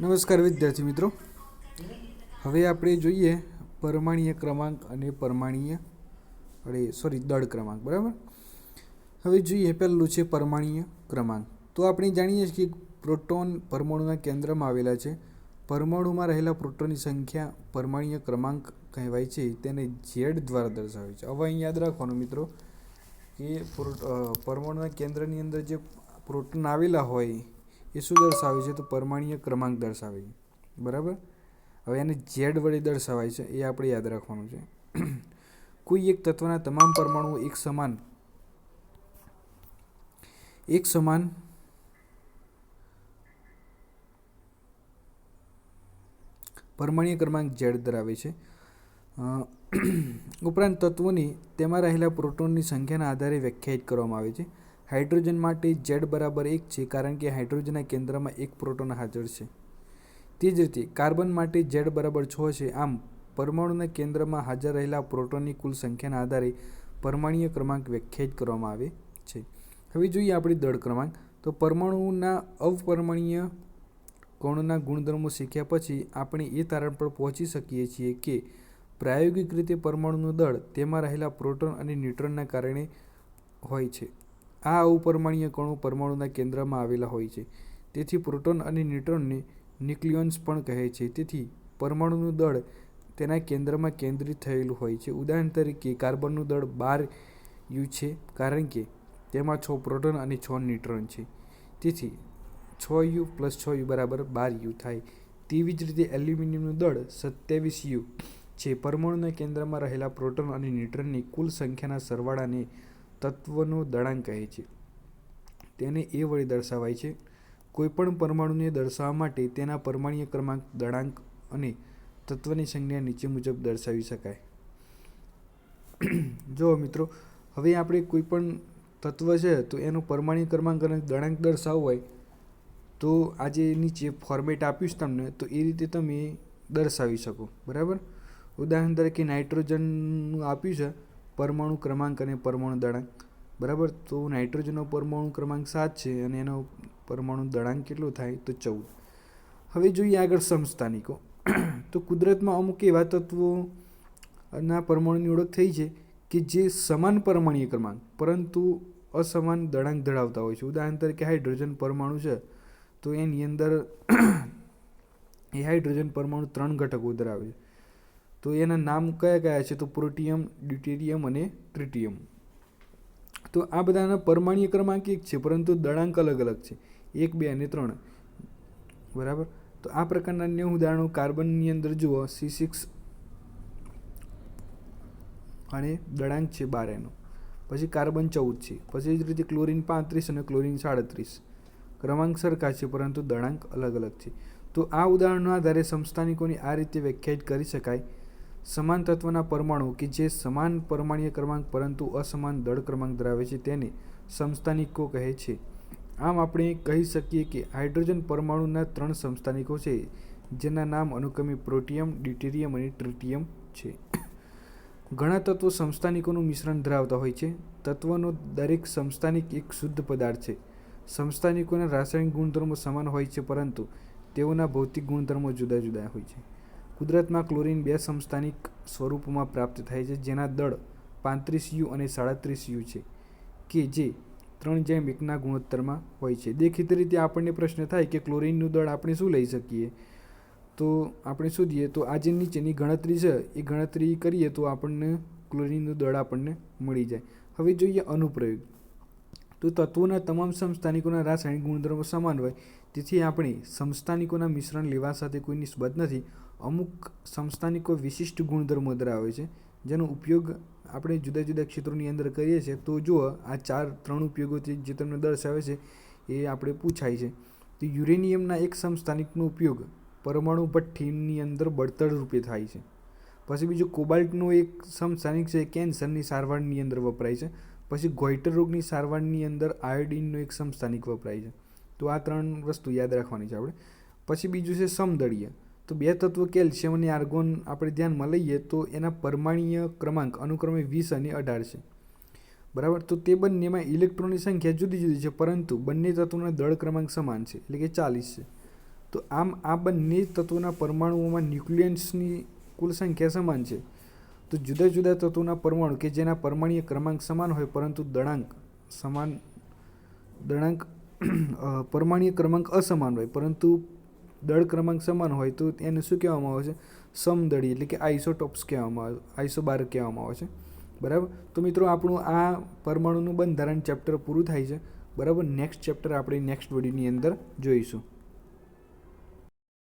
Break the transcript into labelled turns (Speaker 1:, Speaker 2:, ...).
Speaker 1: નમસ્કાર વિદ્યાર્થી મિત્રો. હવે આપણે જોઈએ પરમાણીય ક્રમાંક અને પરમાણીય, અરે સોરી દળ ક્રમાંક, બરાબર? હવે જોઈએ પહેલું છે પરમાણીય ક્રમાંક. તો આપણે જાણીએ છીએ કે પ્રોટોન પરમાણુના કેન્દ્રમાં આવેલા છે. પરમાણુમાં રહેલા પ્રોટોનની સંખ્યા પરમાણીય ક્રમાંક કહેવાય છે. તેને ઝેડ દ્વારા દર્શાવે છે. હવે અહીં યાદ રાખવાનું મિત્રો કે પરમાણુના કેન્દ્રની અંદર જે પ્રોટોન આવેલા હોય એ શું દર્શાવે છે તો પરમાણીય ક્રમાંક દર્શાવે છે. બરાબર? હવે એને ઝેડ વડે દર્શાવાય છે, એ આપણે યાદ રાખવાનું છે. કોઈ એક તત્વના તમામ પરમાણુઓ એક સમાન. એક સમાન. પરમાણીય ક્રમાંક ઝેડ ધરાવે છે. ઉપરાંત તત્વોની તેમાં રહેલા પ્રોટોનની સંખ્યાના આધારે વ્યાખ્યાયિત કરવામાં આવે છે. હાઇડ્રોજન માટે ઝેડ બરાબર એક છે કારણ કે હાઇડ્રોજનના કેન્દ્રમાં એક પ્રોટોન હાજર છે. તે જ રીતે કાર્બન માટે ઝેડ બરાબર છ છે. આમ, પરમાણુના કેન્દ્રમાં હાજર રહેલા પ્રોટોનની કુલ સંખ્યાના આધારે પરમાણીય ક્રમાંક વ્યાખ્યાયિત કરવામાં આવે છે. હવે જોઈએ આપણે દળ ક્રમાંક. તો પરમાણુના અવપરમાણીય કણોના ગુણધર્મો શીખ્યા પછી આપણે એ તારણ પર પહોંચી શકીએ છીએ કે પ્રાયોગિક રીતે પરમાણુનું દળ તેમાં રહેલા પ્રોટોન અને ન્યુટ્રોનના કારણે હોય છે. આ અવપરમાણીય કણો પરમાણુના કેન્દ્રમાં આવેલા હોય છે. તેથી પ્રોટોન અને ન્યુટ્રોનને ન્યુક્લિયોન્સ પણ કહે છે. તેથી પરમાણુનું દળ તેના કેન્દ્રમાં કેન્દ્રિત થયેલું હોય છે. ઉદાહરણ તરીકે, કાર્બનનું દળ બાર યુ છે, કારણ કે તેમાં છ પ્રોટોન અને છ ન્યુટ્રોન છે. તેથી છ યુ પ્લસ છ યુ બરાબર બાર યુ થાય. તેવી જ રીતે એલ્યુમિનિયમનું દળ સત્યાવીસ યુ છે. પરમાણુના કેન્દ્રમાં રહેલા પ્રોટોન અને ન્યુટ્રોનની કુલ સંખ્યાના સરવાળાને તત્વનો દળાંક કહે છે. તેને એ વડે દર્શાવાય છે, કોઈપણ પરમાણુને દર્શાવવા માટે તેના પરમાણ્વીય ક્રમાંક, દળાંક અને તત્વની સંજ્ઞા નીચે મુજબ દર્શાવી શકાય. જો મિત્રો, હવે આપણે કોઈ પણ તત્વ છે, તો એનો પરમાણ્વીય ક્રમાંક અને દળાંક દર્શાવવો હોય, તો આજે નીચે ફોર્મેટ આપ્યું છે તમને, તો એ રીતે તમે દર્શાવી શકો. બરાબર? ઉદાહરણ તરીકે નાઇટ્રોજનનું આપ્યું છે પરમાણુ ક્રમાંક અને પરમાણુ દળાંક. બરાબર? તો નાઇટ્રોજનનો પરમાણુ ક્રમાંક સાત છે અને એનો પરમાણુ દળાંક કેટલો થાય? તો ચૌદ. હવે જોઈએ આગળ સમસ્થાનિકો તો કુદરતમાં અમુક એવા તત્વોના પરમાણુની ઓળખ થઈ છે કે જે સમાન પરમાણીય ક્રમાંક, પરંતુ અસમાન દળાંક ધરાવતા હોય છે. ઉદાહરણ તરીકે હાઇડ્રોજન પરમાણુ છે, તો એની અંદર એ હાઇડ્રોજન પરમાણુ ત્રણ ઘટકો ધરાવે છે. તો એના નામ કયા કયા છે? તો પ્રોટિયમ, ડ્યુટેરિયમ અને ટ્રિટિયમ. તો આ બધાના પરમાણીય ક્રમાંક એક છે, પરંતુ દળાંક અલગ અલગ છે. એક, બે અને ત્રણ. બરાબર? તો આ પ્રકારના અન્ય ઉદાહરણો કાર્બનની અંદર જુઓ, સી સિક્સ અને દળાંક છે બાર એનો પછી કાર્બન ચૌદ છે. પછી જ રીતે ક્લોરિન પાંત્રીસ અને ક્લોરિન સાડત્રીસ. ક્રમાંક સરખા છે, પરંતુ દળાંક અલગ અલગ છે. તો આ ઉદાહરણના આધારે સંસ્થાનિકોની આ રીતે વ્યાખ્યાયિત કરી શકાય સમાન તત્વના પરમાણુ કે જે સમાન પરમાણીય ક્રમાંક પરંતુ અસમાન દળ ક્રમાંક ધરાવે છે તેને સમસ્થાનિકો કહે છે. આમ આપણે કહી શકીએ કે હાઇડ્રોજન પરમાણુના ત્રણ સમસ્થાનિકો છે, જેના નામ અનુક્રમે પ્રોટિયમ ડિટેરિયમ અને ટ્રિટિયમ છે. ઘણા તત્વો સંસ્થાનિકોનું મિશ્રણ ધરાવતા હોય છે. તત્વનો દરેક સંસ્થાનિક એક શુદ્ધ પદાર્થ છે. સંસ્થાનિકોના રાસાયણિક ગુણધર્મો સમાન હોય છે પરંતુ તેઓના ભૌતિક ગુણધર્મો જુદા જુદા હોય છે. કુદરતમાં ક્લોરિન બે સમસ્થાનિક સ્વરૂપમાં પ્રાપ્ત થાય છે, જેના દળ પાંત્રીસ યુ અને સાડત્રીસ યુ છે, કે જે ત્રણ જેમ એકના ગુણોત્તરમાં હોય છે. દેખીતી રીતે આપણને પ્રશ્ન થાય કે ક્લોરિનનું દળ આપણે શું લઈ શકીએ? તો આપણે શોધીએ તો આ જે નીચેની ગણતરી છે, એ ગણતરી કરીએ તો આપણને ક્લોરિનનું દળ આપણને મળી જાય. હવે જોઈએ અનુપ્રયોગ. તો તત્વોના તમામ સમસ્થાનિકોના રાસાયણિક ગુણધર્મો સમાન હોય. તેથી આપણે સમસ્થાનિકોના મિશ્રણ લેવા સાથે કોઈ નિસ્બત નથી. અમુક સમસ્થાનિકો વિશિષ્ટ ગુણધર્મો ધરાવે છે, જેનો ઉપયોગ આપણે જુદા જુદા ક્ષેત્રોની અંદર કરીએ છીએ. તો જુઓ, આ ચાર, ત્રણ ઉપયોગોથી જે તમને દર્શાવે છે, એ આપણે પૂછાય છે. તો યુરેનિયમના એક સમસ્થાનિકનો ઉપયોગ પરમાણુ ભઠ્ઠીની અંદર બળતણ રૂપે થાય છે. પછી બીજું કોબાલ્ટનો એક સમસ્થાનિક છે, કેન્સરની સારવારની અંદર વપરાય છે. પછી ગોઈટર રોગની સારવારની અંદર આયોડિનનું એક સમસ્થાનિક વપરાય છે. તો આ ત્રણ વસ્તુ યાદ રાખવાની છે આપણે. પછી બીજું છે સમદળીય. તો બે તત્વો કેલ્શિયમ અને આર્ગોન આપણે ધ્યાનમાં લઈએ તો એના પરમાણીય ક્રમાંક અનુક્રમે વીસ અને અઢાર છે. બરાબર? તો તે બંનેમાં ઇલેક્ટ્રોનની સંખ્યા જુદી જુદી છે, પરંતુ બંને તત્વોના દળ ક્રમાંક સમાન છે, એટલે કે ચાલીસ છે. તો આમ આ બંને તત્વોના પરમાણુઓમાં ન્યુક્લિયન્સની કુલ સંખ્યા સમાન છે. તો જુદા જુદા તત્વોના પરમાણુ કે જેના પરમાણીય ક્રમાંક સમાન હોય, પરંતુ દળાંક સમાન, દળાંક પરમાણીય ક્રમાંક અસમાન હોય, પરંતુ દળ ક્રમાંક સમાન હોય, તો એને શું કહેવામાં આવે છે? સમદળી એટલે કે આઇસોટોપ્સ કહેવામાં આવે, આઇસોબાર કહેવામાં આવે છે. બરાબર? તો મિત્રો, આપણું આ પરમાણુનું બંધારણ ચેપ્ટર પૂરું થાય છે. બરાબર? નેક્સ્ટ ચેપ્ટર આપણે નેક્સ્ટ વિડીયોની અંદર જોઈશું.